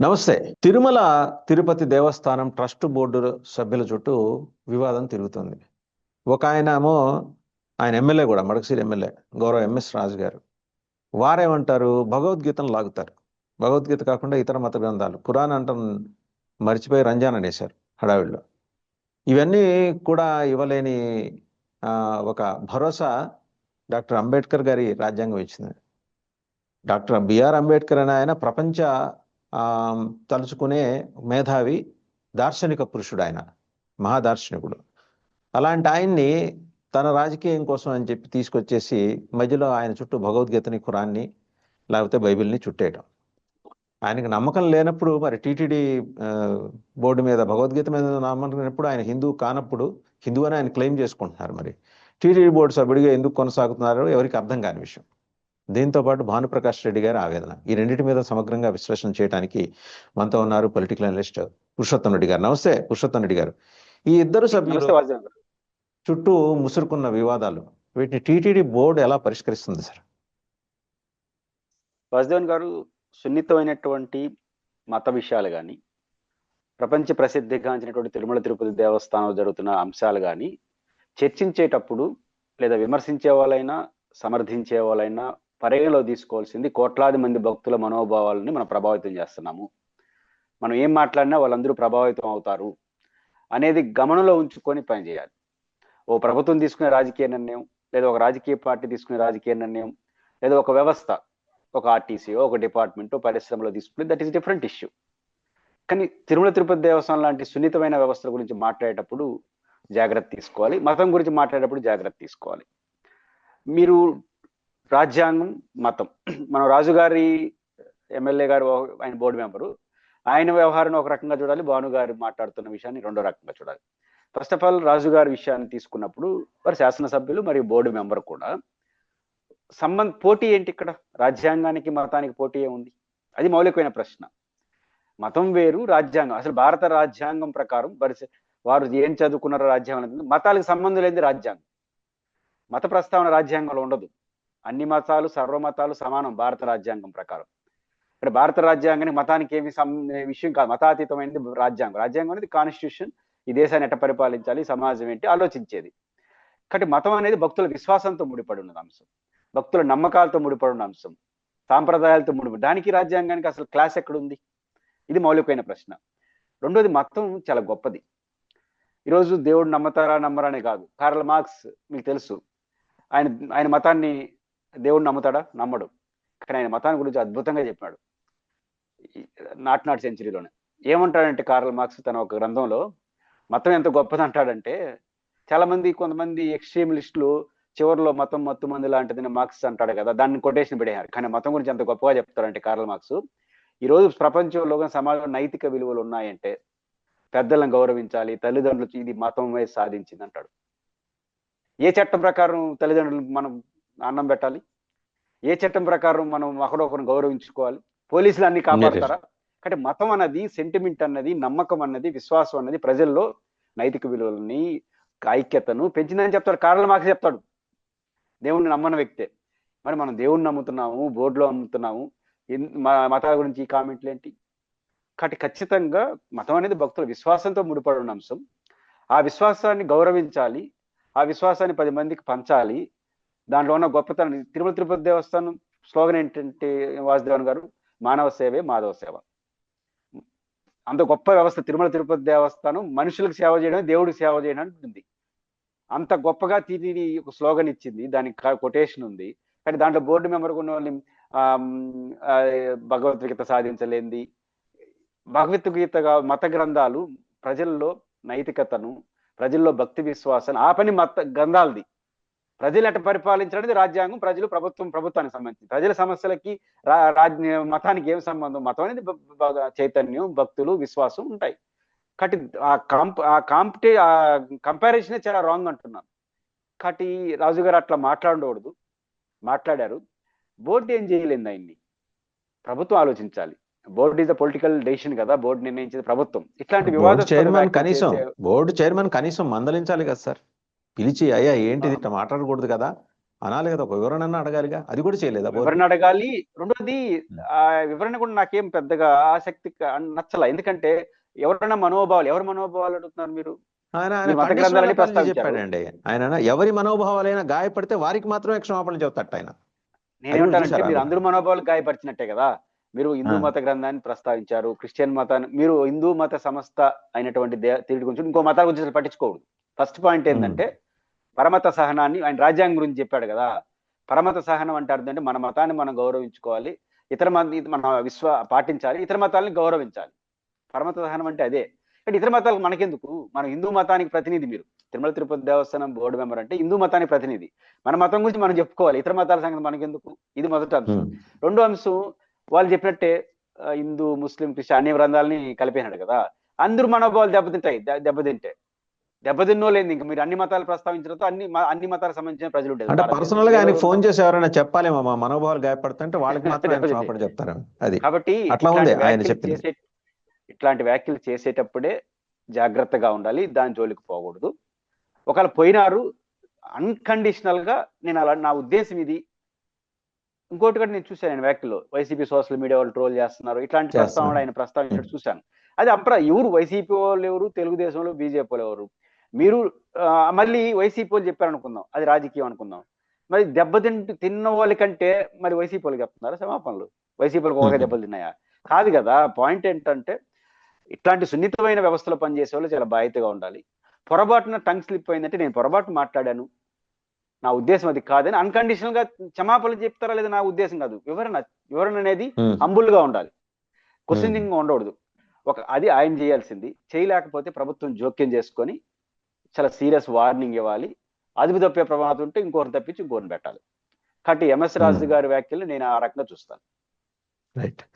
నమస్తే. తిరుమల తిరుపతి దేవస్థానం trust board సభ్యుల చుట్టూ వివాదం తిరుగుతుంది. ఒక ఆయన ఏమో ఆయన ఎమ్మెల్యే కూడా మడకసిరి ఎమ్మెల్యే గౌరవ ఎంఎస్ రాజు గారు. వారేమంటారు? భగవద్గీతను లాగుతారు. భగవద్గీత కాకుండా ఇతర మత గ్రంథాలు. పురాణ అంటం మర్చిపోయి రంజాన్ అనేశారు హడావిడిలో. ఇవన్నీ కూడా ఇవ్వలేని ఒక భరోసా డాక్టర్ అంబేద్కర్ గారి రాజ్యాంగం ఇచ్చింది. డాక్టర్ బిఆర్ అంబేద్కర్ అనే ఆయన ప్రపంచ తలుచుకునే మేధావి దార్శనిక పురుషుడు ఆయన మహాదార్శనికుడు. అలాంటి ఆయన్ని తన రాజకీయం కోసం అని చెప్పి తీసుకొచ్చేసి మధ్యలో ఆయన చుట్టూ భగవద్గీతని ఖురాన్ని లేకపోతే బైబిల్ని చుట్టేయడం ఆయనకు నమ్మకం లేనప్పుడు మరి టీటీడీ బోర్డు మీద భగవద్గీత మీద నమ్మకం లేనప్పుడు ఆయన హిందూ కానప్పుడు హిందూ అని ఆయన క్లెయిమ్ చేసుకుంటున్నారు మరి. టీటీడీ బోర్డు సభ్యుడిగా ఎందుకు కొనసాగుతున్నారో ఎవరికి అర్థం కాని విషయం. దీంతో పాటు భానుప్రకాష్ రెడ్డి గారి ఆవేదన. ఈ రెండింటి మీద సమగ్రంగా విశ్లేషణ చేయడానికి మనతో ఉన్నారు పొలిటికల్ అనలిస్ట్ పురుషోత్తం రెడ్డి గారు. నమస్తే పురుషోత్తం రెడ్డి గారు. ఈ ఇద్దరు సభ్యులు చుట్టూ ముసురుకున్న వివాదాలు వీటిని టీటీడీ బోర్డు ఎలా పరిష్కరిస్తుంది సార్? వాసుదేవన్ గారు సున్నితమైనటువంటి మత విషయాలు కానీ ప్రపంచ ప్రసిద్ధిగాంచినటువంటి తిరుమల తిరుపతి దేవస్థానం జరుగుతున్న అంశాలు కానీ చర్చించేటప్పుడు లేదా విమర్శించే వాళ్ళైనా సమర్థించే వాళ్ళైనా పరిగణలో తీసుకోవాల్సింది కోట్లాది మంది భక్తుల మనోభావాలని మనం ప్రభావితం చేస్తున్నాము. మనం ఏం మాట్లాడినా వాళ్ళందరూ ప్రభావితం అవుతారు అనేది గమనంలో ఉంచుకొని పనిచేయాలి ఓ ప్రభుత్వం తీసుకునే రాజకీయ నిర్ణయం లేదా ఒక రాజకీయ పార్టీ తీసుకునే రాజకీయ నిర్ణయం లేదా ఒక వ్యవస్థ ఒక ఆర్టీసీ ఒక డిపార్ట్మెంటో పరిశ్రమలో తీసుకుని దట్ ఈస్ డిఫరెంట్ ఇష్యూ కానీ తిరుమల తిరుపతి దేవస్థానం లాంటి సున్నితమైన వ్యవస్థల గురించి మాట్లాడేటప్పుడు జాగ్రత్త తీసుకోవాలి. మతం గురించి మాట్లాడేటప్పుడు జాగ్రత్త తీసుకోవాలి. మీరు రాజ్యాంగం మతం. మనం రాజుగారి ఎమ్మెల్యే గారు ఆయన బోర్డు మెంబరు ఆయన వ్యవహారం ఒక రకంగా చూడాలి భాను గారు మాట్లాడుతున్న విషయాన్ని రెండో రకంగా చూడాలి. ఫస్ట్ ఆఫ్ ఆల్ రాజు గారి విషయాన్ని తీసుకున్నప్పుడు వారు శాసనసభ్యులు మరియు బోర్డు మెంబర్ కూడా సంబంధ పోటీ ఏంటి ఇక్కడ? రాజ్యాంగానికి మతానికి పోటీ ఏముంది? అది మౌలికమైన ప్రశ్న. మతం వేరు రాజ్యాంగం. అసలు భారత రాజ్యాంగం ప్రకారం వరుస- వారు ఏం చదువుకున్నారో రాజ్యాంగం మతాలకు సంబంధం లేని రాజ్యాంగం. మత ప్రస్తావన రాజ్యాంగంలో ఉండదు. అన్ని మతాలు సర్వమతాలు సమానం భారత రాజ్యాంగం ప్రకారం. ఇక్కడ భారత రాజ్యాంగానికి మతానికి ఏమి విషయం కాదు. మతాతీతమైనది రాజ్యాంగం. రాజ్యాంగం అనేది కాన్స్టిట్యూషన్ ఈ దేశాన్ని ఎట్ట పరిపాలించాలి సమాజం ఏంటి ఆలోచించేది. కాబట్టి మతం అనేది భక్తుల విశ్వాసంతో ముడిపడి ఉన్న అంశం. భక్తుల నమ్మకాలతో ముడిపడి ఉన్న అంశం. సాంప్రదాయాలతో ముడిపడి దానికి రాజ్యాంగానికి అసలు క్లాస్ ఎక్కడుంది? ఇది మౌలికమైన ప్రశ్న. రెండోది మతం చాలా గొప్పది. ఈరోజు దేవుడు నమ్మతారా నమ్మరా అనే కాదు. కార్ల మార్క్స్ మీకు తెలుసు. ఆయన ఆయన మతాన్ని దేవుడు నమ్ముతాడా? నమ్మడు. కానీ ఆయన మతాన్ని గురించి అద్భుతంగా చెప్పాడు నాట్ నాట్ సెంచరీలోనే. ఏమంటాడంటే కార్ల మార్క్స్ తన ఒక గ్రంథంలో మతం ఎంత గొప్పది అంటాడంటే చాలా మంది కొంతమంది ఎక్స్ట్రీమిలిస్టులు చివరిలో మతం మత్తు మంది లాంటిది మార్క్స్ అంటాడు కదా దాన్ని కొటేషన్ పెడేయారు కానీ మతం గురించి ఎంత గొప్పగా చెప్తారంటే కార్ల మార్క్స్ ఈ రోజు ప్రపంచంలో సమాజంలో నైతిక విలువలు ఉన్నాయంటే పెద్దలను గౌరవించాలి తల్లిదండ్రులు ఇది మతమే సాధించింది అంటాడు. ఏ చట్టం ప్రకారం తల్లిదండ్రులు మనం అన్నం పెట్టాలి. ఏ చట్టం ప్రకారం మనం ఒకరొకరిని గౌరవించుకోవాలి? పోలీసులు అన్ని కాపాడతారా అంటే మతం అన్నది సెంటిమెంట్ అన్నది నమ్మకం అన్నది విశ్వాసం అన్నది ప్రజల్లో నైతిక విలువలని ఐక్యతను పెంచిందని చెప్తాడు. కారణం మాకు చెప్తాడు. దేవుణ్ణి నమ్మని వ్యక్తే. మరి మనం దేవుణ్ణి నమ్ముతున్నాము బోర్డులో నమ్ముతున్నాము మతాల గురించి ఈ కామెంట్లు ఏంటి? కాబట్టి ఖచ్చితంగా మతం అనేది భక్తుల విశ్వాసంతో ముడిపడి ఉన్న అంశం. ఆ విశ్వాసాన్ని గౌరవించాలి. ఆ విశ్వాసాన్ని పది మందికి పంచాలి. దాంట్లో ఉన్న గొప్పతనం తిరుమల తిరుపతి దేవస్థానం స్లోగన్ ఏంటంటే వాసుదేవన్ గారు? మానవ సేవే మాధవ సేవ. అంత గొప్ప వ్యవస్థ తిరుమల తిరుపతి దేవస్థానం మనుషులకు సేవ చేయడం దేవుడికి సేవ చేయడం ఉంటుంది అంత గొప్పగా తీరి ఒక స్లోగన్ ఇచ్చింది. దానికి కొటేషన్ ఉంది. కానీ దాంట్లో బోర్డు మెంబర్ ఉన్న వాళ్ళని భగవద్గీత సాధించలేంది. భగవద్గీతగా మత గ్రంథాలు ప్రజల్లో నైతికతను ప్రజల్లో భక్తి విశ్వాసాన్ని ఆ పని మత గ్రంథాలది. ప్రజలు ఎట్ట పరిపాలించడానికి రాజ్యాంగం ప్రజలు ప్రభుత్వం ప్రభుత్వానికి సంబంధించి ప్రజల సమస్యలకి మతానికి ఏం సంబంధం? మతం అనేది చైతన్యం భక్తులు విశ్వాసం ఉంటాయి. కాబట్టి ఆ కాంప్ ఆ కాంపిటే ఆ కంపారిజనే చాలా రాంగ్ అంటున్నాను. కాబట్టి రాజుగారు అట్లా మాట్లాడకూడదు. మాట్లాడారు. బోర్డు ఏం చేయలేదు ఆయన్ని? ప్రభుత్వం ఆలోచించాలి. Board is the political decision కదా. బోర్డు నిర్ణయించేది ప్రభుత్వం. ఇట్లాంటి వివాదాస్పద చైర్మన్ కనీసం బోర్డు చైర్మన్ కనీసం మందలించాలి కదా సార్. పిలిచి అయ్యా ఏంటిది ఇట్లా మాట్లాడకూడదు కదా? అనాలి కదా ఒక వివరణ అడగాలిగా. అది కూడా చేయలేదా? వివరణ అడగాలి. రెండోది ఆ వివరణ కూడా నాకేం పెద్దగా ఆసక్తి నచ్చల. ఎందుకంటే ఎవరైనా మనోభావాలు ఎవరి మనోభావాలు అడుగుతున్నారు మీరు? ఆయన ఆయన. చెప్పాడండి. ఆయన ఎవరి మనోభావాలైనా గాయపడితే వారికి మాత్రమే క్షమాపణ చెబుతాట ఆయన. నేనేమంటానంటే? మీరు అందరూ మనోభావాలు గాయపరిచినట్టే కదా. మీరు హిందూ. మత గ్రంథాన్ని ప్రస్తావించారు క్రిస్టియన్ మతాన్ని మీరు హిందూ మత సంస్థ అయినటువంటి దే- తీరుడు గురించి ఇంకో మతాల గురించి అసలు పట్టించుకోకూడదు. ఫస్ట్ పాయింట్ ఏంటంటే పరమత సహనాన్ని ఆయన రాజ్యాంగం గురించి చెప్పాడు కదా. పరమత సహనం అంటే అర్థం అంటే మన మతాన్ని మనం గౌరవించుకోవాలి. ఇతర మత మన విశ్వ పాటించాలి. ఇతర మతాలని గౌరవించాలి. పరమత సహనం అంటే అదే. అంటే ఇతర మతాలకు మనకెందుకు? మన హిందూ మతానికి ప్రతినిధి మీరు. తిరుమల తిరుపతి దేవస్థానం బోర్డు మెంబర్ అంటే హిందూ మతానికి ప్రతినిధి. మన మతం గురించి మనం చెప్పుకోవాలి. ఇతర మతాల సంగతి మనకెందుకు? ఇది మొదటి అంశం. రెండో అంశం వాళ్ళు చెప్పినట్టే హిందూ ముస్లిం క్రిస్టియన్ అన్ని గ్రంథాలని కలిపేనాడు కదా. అందరూ మనోభావాలు దెబ్బతింటాయి దెబ్బతింటే. దెబ్బతిన్నో లేదు ఇంకా మీరు అన్ని మతాలు ప్రస్తావించడంతో అన్ని అన్ని మతాలకు సంబంధించిన ప్రజలు ఉండేది. అంటే. పర్సనల్గా ఆయన ఫోన్ చేసి ఎవరైనా చెప్పాలేమో మా మనోభావాలు గాయపడుతుంటే వాళ్ళకి మాత్రం ఆయన దెబ్బతింటాయి. క్షమాపణ చెప్తారు. అది. కాబట్టి అట్లా ఉంది ఇట్లాంటి ఆయన వ్యాఖ్యలు చెప్పింది. ఇట్లాంటి వ్యాఖ్యలు చేసేటప్పుడే జాగ్రత్తగా ఉండాలి దాని జోలికి పోకూడదు. ఒకవేళ పోయినారు అన్కండిషనల్గా నేను అలా నా ఉద్దేశం ఇది. ఇంకోటి కూడా నేను చూశాను నేను వ్యాఖ్యలో. వైసీపీ సోషల్ మీడియా వాళ్ళు ట్రోల్ చేస్తున్నారు ఇట్లాంటి. ప్రస్తావన ఆయన ప్రస్తావించినట్టు చూశాను. అది అప్పుడు ఎవరు? వైసీపీ వాళ్ళు ఎవరు? తెలుగుదేశంలో బీజేపీ వాళ్ళు ఎవరు? మీరు మళ్ళీ వైసీపీ వాళ్ళు చెప్పారు అనుకుందాం అది రాజకీయం అనుకుందాం. మరి దెబ్బతింటు తిన్న వాళ్ళకంటే మరి వైసీపీ వాళ్ళకి చెప్తున్నారా క్షమాపణలు? వైసీపీ Mhm. దెబ్బలు తిన్నాయా? కాదు కదా పాయింట్ ఏంటంటే ఇట్లాంటి సున్నితమైన వ్యవస్థలో పనిచేసే వాళ్ళు చాలా బాధ్యతగా ఉండాలి. పొరపాటున టంగ్ స్లిప్ అయిందంటే నేను పొరపాటు మాట్లాడాను. నా ఉద్దేశం అది కాదని అన్కండిషనల్గా క్షమాపణలు చెప్తారా లేదా నా ఉద్దేశం కాదు. వివరణ వివరణ అనేది ఉమ్. హంబుల్గా ఉండాలి. క్వశ్చనింగ్ ఉండకూడదు. ఒక అది ఆయన చేయాల్సింది. చేయలేకపోతే ప్రభుత్వం జోక్యం చేసుకొని చాలా సీరియస్ వార్నింగ్ ఇవ్వాలి. అదుపు తప్పే ప్రమాదం ఉంటే ఇంకోరిని తప్పించి ఇంకోరిని పెట్టాలి. కాబట్టి ఎంఎస్ రాజు Hmm. గారి వ్యాఖ్యలు నేను ఆ రకంగా చూస్తాను. రైట్